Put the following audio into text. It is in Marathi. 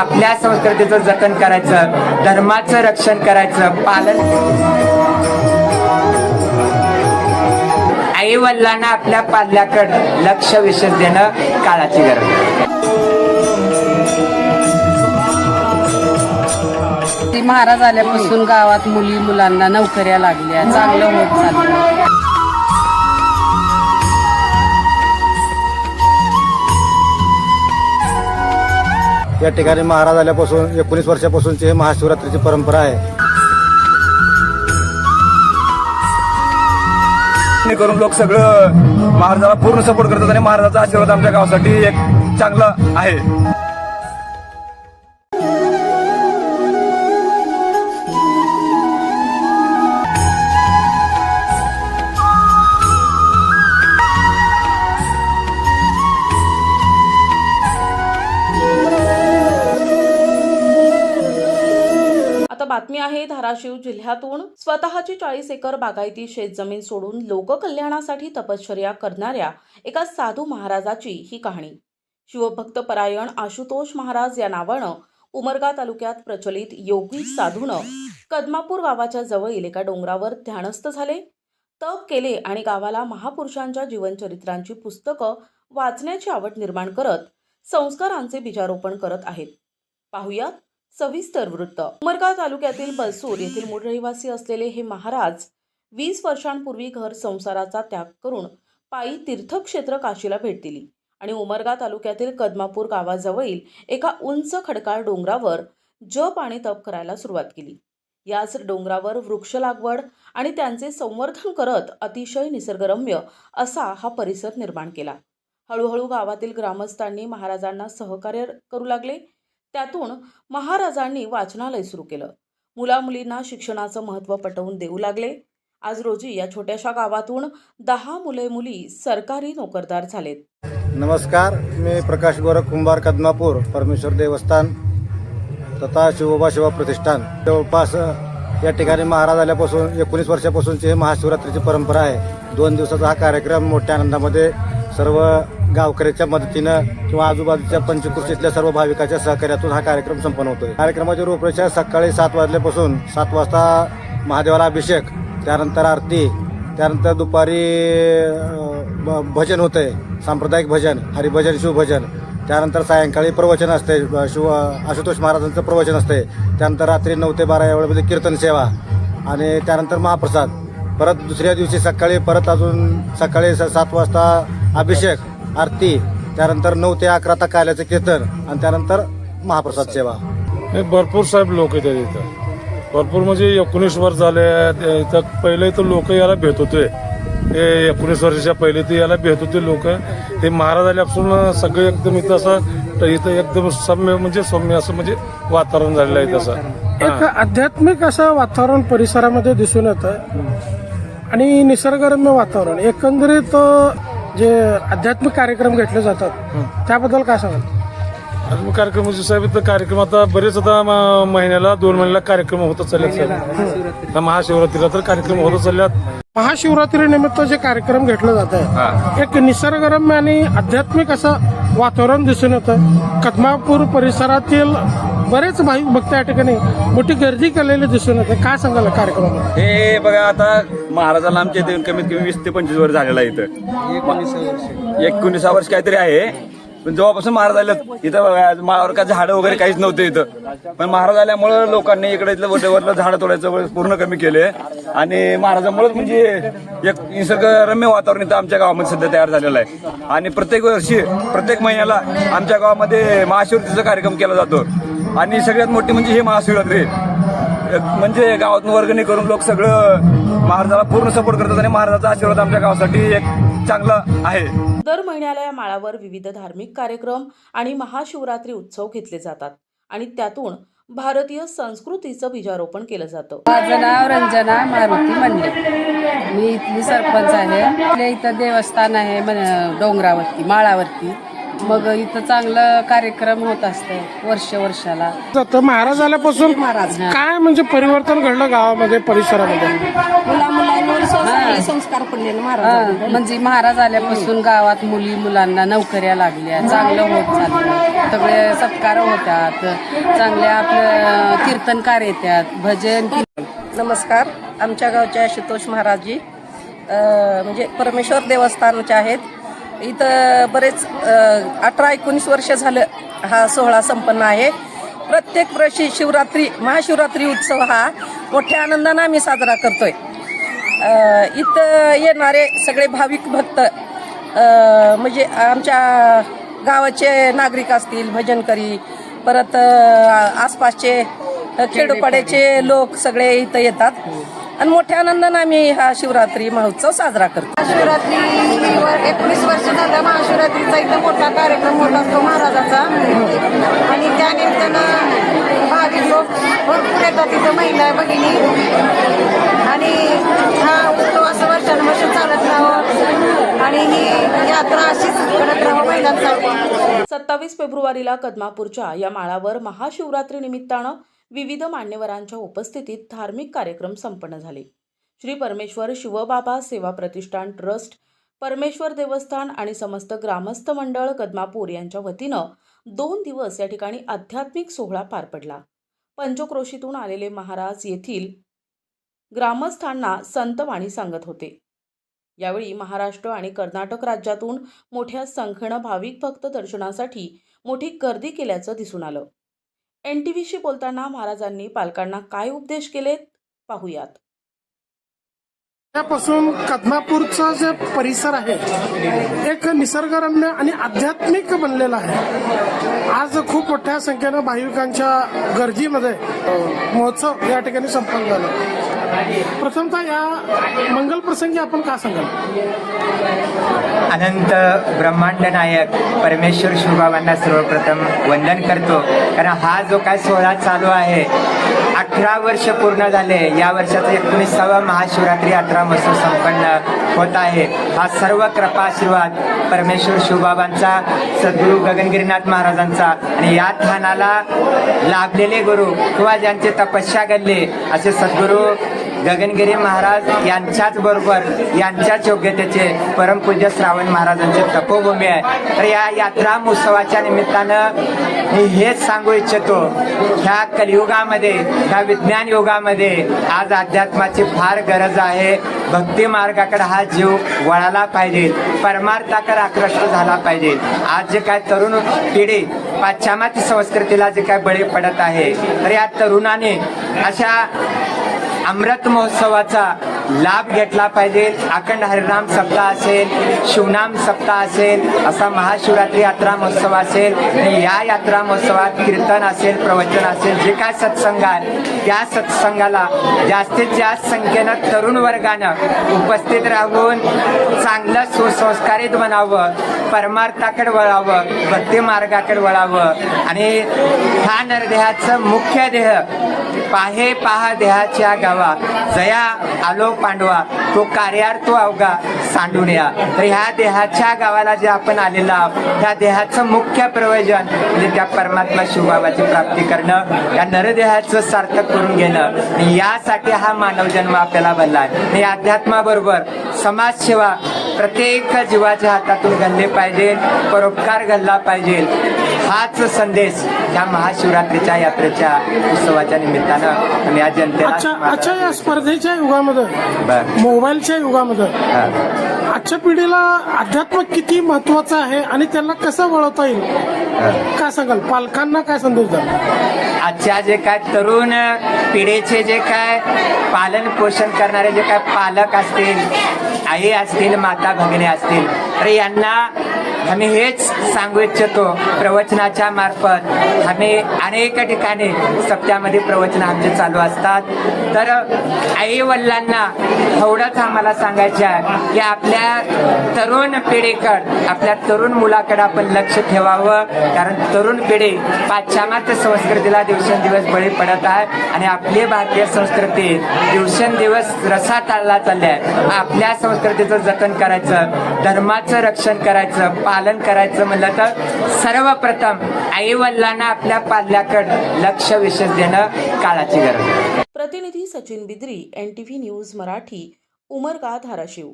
आपल्या संस्कृतीचं जतन करायचं धर्माचं रक्षण करायचं पालन आई वडिलांना आपल्या पाल्याकडे लक्ष विशेष देणं काळाची गरज आहे. ती महाराज आल्यापासून गावात मुली मुलांना नोकऱ्या लागल्या चांगलं होत चाललं. या ठिकाणी महाराज आल्यापासून एकोणीस वर्षापासूनची हे महाशिवरात्रीची परंपरा आहे. करून लोक सगळं महाराजाला पूर्ण सपोर्ट करतात आणि महाराजाचा आशीर्वाद आमच्या गावासाठी एक चांगला आहे. बातमी आहे धाराशिव जिल्ह्यातून. स्वतःची चाळीस एकर बागायती शेतजमीन सोडून लोककल्याणासाठी तपश्चर्या करणाऱ्या एका साधू महाराजाची ही कहाणी. शिवभक्त परायण आशुतोष महाराज या नावानं उमरगा तालुक्यात प्रचलित योगी साधूनं कदमापूर गावाच्या जवळील एका डोंगरावर ध्यानस्थ झाले. तप केले आणि गावाला महापुरुषांच्या जीवनचरित्रांची पुस्तकं वाचण्याची आवड निर्माण करत संस्कारांचे बीजारोपण करत आहेत. पाहुयात सविस्तर वृत्त. उमरगा तालुक्यातील बलसूर येथील मूळ रहिवासी असलेले हे महाराज वीस वर्षांपूर्वी घर संसाराचा त्याग करून पायी तीर्थक्षेत्र काशीला भेट दिली आणि उमरगा तालुक्यातील कदमापूर गावाजवळील एका उंच खडकाळ डोंगरावर जप आणि तप करायला सुरुवात केली. याच डोंगरावर वृक्ष लागवड आणि त्यांचे संवर्धन करत अतिशय निसर्गरम्य असा हा परिसर निर्माण केला. हळूहळू गावातील ग्रामस्थांनी महाराजांना सहकार्य करू लागले त्यातून महाराजांनी वाचनालय सुरू केलं. मुलामुलींना शिक्षणाचं महत्त्व पटवून देऊ लागले. आज रोजी या छोट्याशा गावातून दहा मुले मुली सरकारी नोकरदार झालेत. नमस्कार मी प्रकाश गोरख कुंभार कदमापूर परमेश्वर देवस्थान तथा शिवोबा शिवा प्रतिष्ठान. जवळपास अ, या ठिकाणी महाराज आल्यापासून एकोणीस वर्षापासूनची ही महाशिवरात्रीची परंपरा आहे. दोन दिवसाचा हा कार्यक्रम मोठ्या आनंदामध्ये सर्व गावकऱ्याच्या मदतीनं किंवा आजूबाजूच्या पंचकृषीतल्या सर्व भाविकाच्या सहकार्यातून हा कार्यक्रम संपन्न होतोय. कार्यक्रमाची रूपरेषा सकाळी सात वाजल्यापासून सात वाजता महादेवाला अभिषेक त्यानंतर आरती त्यानंतर दुपारी भ- भजन होतंय. सांप्रदायिक भजन हरिभजन शिवभजन. त्यानंतर सायंकाळी प्रवचन असते शिव आशुतोष महाराजांचं प्रवचन असते त्यानंतर रात्री नऊ ते बारा या वेळेमध्ये कीर्तन सेवा आणि त्यानंतर महाप्रसाद. परत दुसऱ्या दिवशी सकाळी परत अजून सकाळी स- सात वाजता अभिषेक आरती त्यानंतर नऊ ते अकरा तक आल्याचं कीर्तन आणि त्यानंतर महाप्रसाद सेवा. हे भरपूर साहेब लोक येतात इथं. भरपूर म्हणजे एकोणीस वर्ष झाले ते इथं पहिले इथं लोक याला भेट होते हे एकोणीस वर्षाच्या पहिले ते याला भेट होते लोक. ते महाराज आल्यापासून सगळे एकदम इथं असं इथं एकदम सौम्य म्हणजे सौम्य असं म्हणजे वातावरण झालेलं आहे तसं. एक. आध्यात्मिक असं वातावरण परिसरामध्ये दिसून येतं आणि निसर्गरम्य वातावरण एकंदरीत जे आध्यात्मिक कार्यक्रम घेतले जातात त्याबद्दल काय सांगाल? आणि कार्यक्रम म्हणजे साहेब इथं कार्यक्रम आता बरेच आता म- महिन्याला दोन महिन्याला कार्यक्रम होत चालल्यात साहेब. आता महाशिवरात्रीला तर कार्यक्रम होत चालल्यात. महाशिवरात्री निमित्त जे कार्यक्रम घेतले जात आहे एक निसर्गरम्य आणि आध्यात्मिक असं वातावरण दिसून येतं. कदमापूर परिसरातील बरेच भाविक भक्त या ठिकाणी मोठी गर्दी केलेली दिसून येते. काय सांगाल कार्यक्रम हे बघा आता महाराजाला आमच्या इथे कमीत कमी वीस ते पंचवीस वर्ष झालेला आहे इथं. एकोणीसा वर्ष काहीतरी आहे. पण जेव्हापासून महाराज आले इथं बघा, माळावर का झाडं वगैरे काहीच नव्हते इथं. पण महाराज आल्यामुळं लोकांनी इकडे इथलं वरलं झाडं तोडायचं पूर्ण कमी केले. आणि महाराजामुळेच म्हणजे एक निसर्गरम्य वातावरण इथं आमच्या गावामध्ये सध्या तयार झालेलं आहे. आणि प्रत्येक वर्षी प्रत्येक महिन्याला आमच्या गावामध्ये महाशिवरात्रीचा कार्यक्रम केला जातो. आणि सगळ्यात मोठी म्हणजे ही महाशिवरात्री म्हणजे गावातून वर्गणी करून लोक सगळं महाराजाला पूर्ण सपोर्ट करतात आणि महाराजाचा आशीर्वाद आमच्या गावासाठी एक चांगला आहे. दर महिन्याला या माळावर विविध धार्मिक कार्यक्रम आणि महाशिवरात्री उत्सव घेतले जातात आणि त्यातून भारतीय संस्कृतीचं बीजारोपण केलं जातं. माझं नाव रंजना मारुती मंडे मी इथली सरपंच आहे. आपल्या इथं देवस्थान आहे डोंगरावरती माळावरती. मग इथं चांगलं कार्यक्रम होत असते वर्ष वर्षाला. महाराज आल्यापासून काय म्हणजे परिवर्तन घडलं गावामध्ये परिसरामध्ये? हा. संस्कार पडले ना हा, महाराज म्हणजे महाराज आल्यापासून गावात मुली मुलांना नोकऱ्या लागल्या चांगलं होत चाललं. सगळे सत्कार होतात चांगले आपलं कीर्तनकार येतात भजन नमस्कार आमच्या गावचे आशुतोष महाराजजी. अ, म्हणजे परमेश्वर देवस्थानचे आहेत. इथं बरेच अठरा एकोणीस वर्ष झालं हा सोहळा संपन्न आहे. प्रत्येक वर्षी शिवरात्री महाशिवरात्री उत्सव हा मोठ्या आनंदानं आम्ही साजरा करतोय. इथं येणारे सगळे भाविक भक्त म्हणजे आमच्या गावाचे नागरिक असतील भजनकरी परत आसपासचे खेडोपाड्याचे लोक सगळे इथं येतात. आणि मोठ्या आनंदानं आम्ही हा शिवरात्री महोत्सव साजरा करतो. महाशिवरात्री एकोणीस वर्ष झालं महाशिवरात्रीचा इथं मोठा कार्यक्रम होत असतो महाराजाचा. आणि त्यानिमित्तानं भाविक लोक भरपूर येतात तिथं महिला भगिनी. आणि हा उत्सव असं वर्षानुवर्ष चालत राहावं. आणि ही यात्रा अशीच करत राहावं महिलांसाठी. सत्तावीस फेब्रुवारीला कदमापूरच्या या माळावर महाशिवरात्री निमित्तानं विविध मान्यवरांच्या उपस्थितीत धार्मिक कार्यक्रम संपन्न झाले. श्री परमेश्वर शिवबाबा सेवा प्रतिष्ठान ट्रस्ट परमेश्वर देवस्थान आणि समस्त ग्रामस्थ मंडळ कदमापूर यांच्या वतीनं दोन दिवस या ठिकाणी आध्यात्मिक सोहळा पार पडला. पंचक्रोशीतून आलेले महाराज येथील ग्रामस्थांना संतवाणी सांगत होते. यावेळी महाराष्ट्र आणि कर्नाटक राज्यातून मोठ्या संख्येनं भाविक भक्त दर्शनासाठी मोठी गर्दी केल्याचं दिसून आलं. एन टी व्हीशी बोलताना महाराजांनी पालकांना काय उपदेश केलेत? पाहूयात. त्यापासून कदमापूरचा जे परिसर आहे एक निसर्गरम्य आणि आध्यात्मिक बनलेला आहे. आज खूप मोठ्या संख्येनं भाविकांच्या गर्दीमध्ये महोत्सव या ठिकाणी संपन्न झाला. प्रथमतः या मंगल प्रसंगी आपण का सांगाल? अनंत ब्रह्मांड नायक परमेश्वर शिवबाबांना सर्वप्रथम वंदन करतो. कारण हा जो काय सोहळा चालू आहे अठरा वर्ष पूर्ण झाले. या वर्षाचा एकोणीसावा महाशिवरात्री अठरा महोत्सव संपन्न होत आहे. हा सर्व कृपा आशीर्वाद परमेश्वर शिवबाबांचा सद्गुरू गगनगिरीनाथ महाराजांचा आणि या ठाणाला लाभलेले गुरु किंवा ज्यांचे तपस्या घडले असे सद्गुरू गगनगिरी महाराज यांच्याच बरोबर यांच्याच योग्यतेचे परमपूज्य श्रावण महाराजांचे तपोभूमी आहे. तर या यात्रा महोत्सवाच्या निमित्तानं मी हेच सांगू इच्छितो ह्या कलियुगामध्ये ह्या विज्ञान युगामध्ये आज अध्यात्माची फार गरज आहे. भक्ती मार्गाकडे हा जीव वळाला पाहिजे परमार्थाकडे आकृष्ट झाला पाहिजे. आज जे काय तरुण पिढी पाश्चिमात्य संस्कृतीला जे काय बळी पडत आहे तर या तरुणाने अशा अमृत महोत्सवाचा लाभ घेतला पाहिजे. अखंड हरिनाम सप्ताह असेल शिवनाम सप्ताह असेल असा महाशिवरात्री यात्रा महोत्सव असेल या यात्रा महोत्सवात कीर्तन असेल प्रवचन असेल जे काय सत्संग आहे त्या सत्संगाला जास्तीत जास्त संख्येनं तरुण वर्गानं उपस्थित राहून चांगलं सुसंस्कारित बनावं परमार्थाकडे वळावं भक्ती मार्गाकडे वळावं. आणि हा नरदेहाचं मुख्य देह पाहे पहा देहाच्या गावा. जया आलो पांडवा तो कार्यार्थ अवघा सांडून या. तर ह्या देहाच्या गावाला जे आपण आलेलो आहोत त्या देहाचं मुख्य प्रयोजन म्हणजे त्या परमात्मा शिवबाबाची प्राप्ती करणं या नरदेहाचं सार्थक करून घेणं. यासाठी हा मानव जन्म आपल्याला बनला आहे. या अध्यात्माबरोबर समाजसेवा प्रत्येक जीवाच्या हातातून घडले पाहिजे परोपकार घडला पाहिजे. हाच संदेश या महाशिवरात्रीच्या यात्रेच्या उत्सवाच्या निमित्तानं आम्ही या जनतेला आजच्या या स्पर्धेच्या युगामध्ये? बर. मोबाईलच्या युगामध्ये? हा. आजच्या पिढीला अध्यात्म किती महत्वाचं आहे आणि त्यांना कसं वळवता येईल? काय सांगाल? पालकांना काय संदेश द्याल? आजच्या जे काय तरुण पिढीचे जे काय पालन पोषण करणारे जे काय पालक असतील आई असतील माता भगिनी असतील तर यांना आम्ही हेच सांगू इच्छितो प्रवचनाच्या मार्फत. आम्ही अनेक ठिकाणी सप्त्यामध्ये प्रवचन आमचे चालू असतात. तर आई वडिलांना एवढंच आम्हाला सांगायचं आहे की आपल्या तरुण पिढीकड आपल्या तरुण मुलाकडे आपण लक्ष ठेवावं. कारण तरुण पिढी पाश्चिमात्य संस्कृतीला दिवसेंदिवस बळी पडत आहे आणि आपली भारतीय संस्कृती दिवसेंदिवस रसात चालला चालली आहे. आपल्या संस्कृतीचं जतन करायचं धर्माचं रक्षण करायचं पालन करायचं म्हणलं तर सर्वप्रथम आई वडिलांना आपल्या पाल्याकडे लक्ष विशेष देणं काळाची गरज आहे. प्रतिनिधी Sachin Bidri N T V news Marathi Umarga Dharashiv.